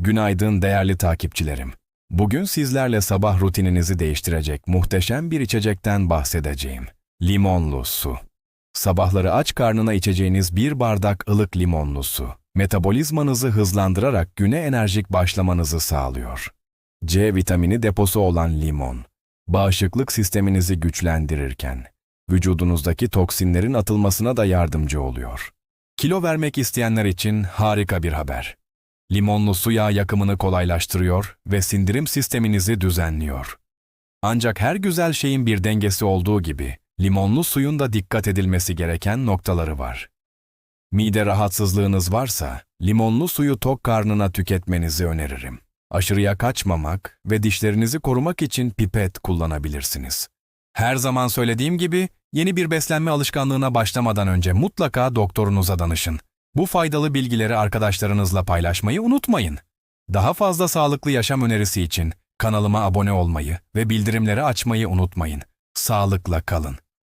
Günaydın değerli takipçilerim. Bugün sizlerle sabah rutininizi değiştirecek muhteşem bir içecekten bahsedeceğim. Limonlu su. Sabahları aç karnına içeceğiniz bir bardak ılık limonlu su, metabolizmanızı hızlandırarak güne enerjik başlamanızı sağlıyor. C vitamini deposu olan limon, bağışıklık sisteminizi güçlendirirken, vücudunuzdaki toksinlerin atılmasına da yardımcı oluyor. Kilo vermek isteyenler için harika bir haber. Limonlu su yağ yakımını kolaylaştırıyor ve sindirim sisteminizi düzenliyor. Ancak her güzel şeyin bir dengesi olduğu gibi, limonlu suyun da dikkat edilmesi gereken noktaları var. Mide rahatsızlığınız varsa, limonlu suyu tok karnına tüketmenizi öneririm. Aşırıya kaçmamak ve dişlerinizi korumak için pipet kullanabilirsiniz. Her zaman söylediğim gibi, yeni bir beslenme alışkanlığına başlamadan önce mutlaka doktorunuza danışın. Bu faydalı bilgileri arkadaşlarınızla paylaşmayı unutmayın. Daha fazla sağlıklı yaşam önerisi için kanalıma abone olmayı ve bildirimleri açmayı unutmayın. Sağlıkla kalın.